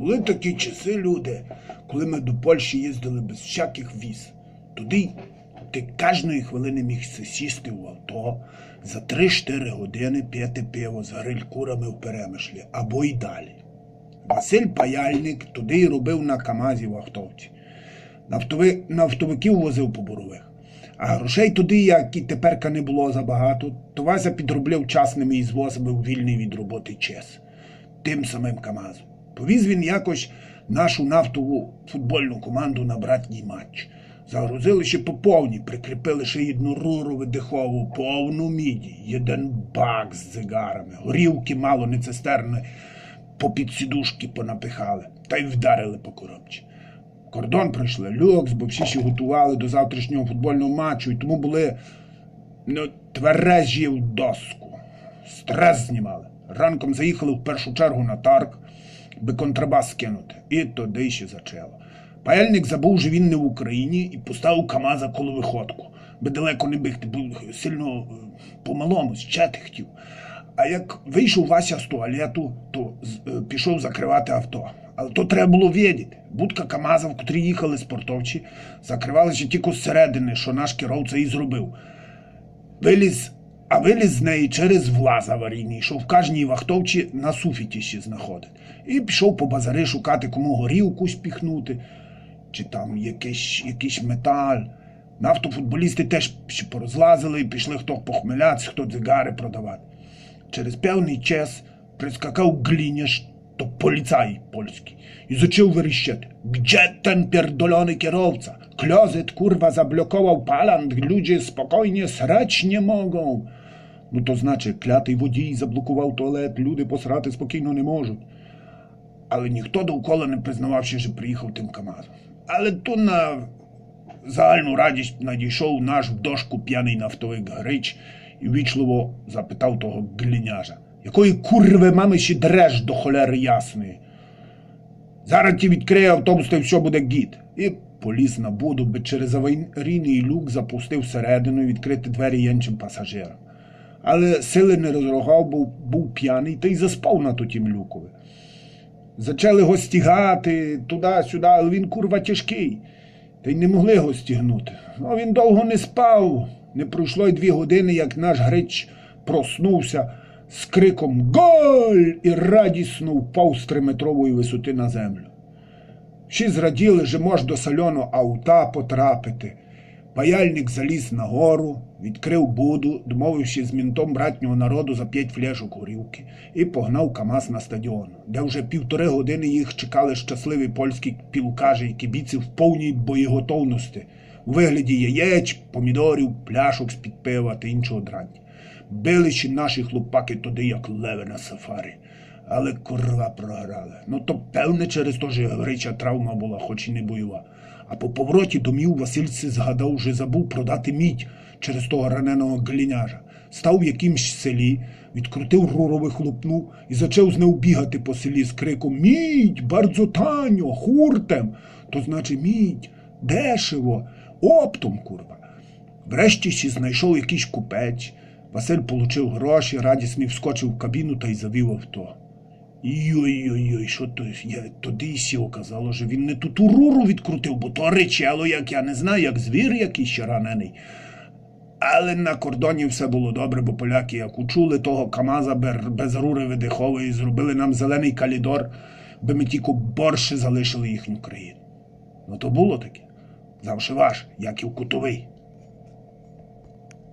Були такі часи, люди, коли ми до Польщі їздили без всяких віз. Туди ти кожної хвилини міг сісти в авто за 3-4 години п'яти пиво з гриль-курами в перемишлі або й далі. Василь Паяльник туди й робив на Камазі в автовці. Нафтови... Нафтовиків возив по бурових. А грошей туди, як і теперка не було забагато, то Вася підробляв часними ізвозами у вільний від роботи час. Тим самим Камазом. Повіз він якось нашу нафтову футбольну команду на братній матч. Загрузили ще по повній, прикріпили ще одну руру видихову, повну міді, один бак з зигарами, горілки мало не цистерни, по підсідушки понапихали, та й вдарили по коробці. Кордон пройшли люкс, бо всі ще готували до завтрашнього футбольного матчу, і тому були ну, твережі в доску. Стрес знімали. Ранком заїхали в першу чергу на тарг, би контрабас скинути. І туди ще зачало. Паяльник забув, що він не в Україні і поставив Камаза коло виходку, би далеко не бігти, бо сильно е, по-малому, ще хотів. А як вийшов Вася з туалету, то е, пішов закривати авто. Але то треба було відати. Будка Камаза, в котрій їхали спортовці, закривалася тільки зсередини, що наш керовця і зробив. Виліз, а виліз з неї через влаз аварійний, що в кожній вахтовці на суфіті ще знаходить. І пішов по базари шукати, кому горілку спіхнути, чи там якийсь, якийсь металь. Нафтофутболісти теж порозлазили і пішли хто похмелятися, хто дзигари продавати. Через певний час прискакав гліняш, то поліцай польський, і зачав верещати. Gdzie ten pierdolony kierowca? Klozet kurwa zablokował palant, ludzie spokojnie srać nie mogą. Ну то значить, клятий водій заблокував туалет, люди посрати спокійно не можуть. Але ніхто довкола не признавався, що приїхав тим КАМАЗом. Але то на загальну радість надійшов наш в дошку п'яний нафтовик Грич і вічливо запитав того гліняжа. Якої курви мами ще дреш до холери ясної? Зараз ті відкриє автобус, та все буде гід. І поліз на буду, би через аварійний люк запустив всередину і відкрити двері іншим пасажирам. Але сили не розрогав, бо був п'яний та й заспав на тотім люкові. Зачали його стігати туди-сюди, але він курва тяжкий. Та й не могли його стігнути. Ну, він довго не спав. Не пройшло й дві години, як наш грич проснувся з криком Голь! і радісно впав з триметрової висоти на землю. Всі зраділи, що мож до сальоного аута потрапити. Паяльник заліз на гору, відкрив буду, домовившись з мінтом братнього народу за п'ять фляжок горілки, і погнав КАМАЗ на стадіон, де вже півтори години їх чекали щасливі польські пілкажі і кібіці в повній боєготовності, у вигляді яєч, помідорів, пляшок з-під пива та іншого драння. Били ще наші хлопаки туди, як леви на сафарі. Але курва програли. Ну то певне через те, що Грича травма була, хоч і не бойова. А по повороті домів Васильці згадав, що забув продати мідь через того раненого гліняжа. Став в якимсь селі, відкрутив рурових хлопнув і почав з нею бігати по селі з криком Мідь, bardzo таньо, хуртем. То значить мідь, дешево, оптом, курва. Врешті ще знайшов якийсь купець. Василь получив гроші, радісний вскочив в кабіну та й завів авто. Йой-йой-йой, що то я тоді сі оказало, що він не ту ту руру відкрутив, бо то речело, як я не знаю, як звір якийсь ще ранений. Але на кордоні все було добре, бо поляки, як учули того Камаза без рури видихової, зробили нам зелений калідор, би ми тільки борше залишили їхню країну. Ну то було таке. Завше ваш, як і в кутовий.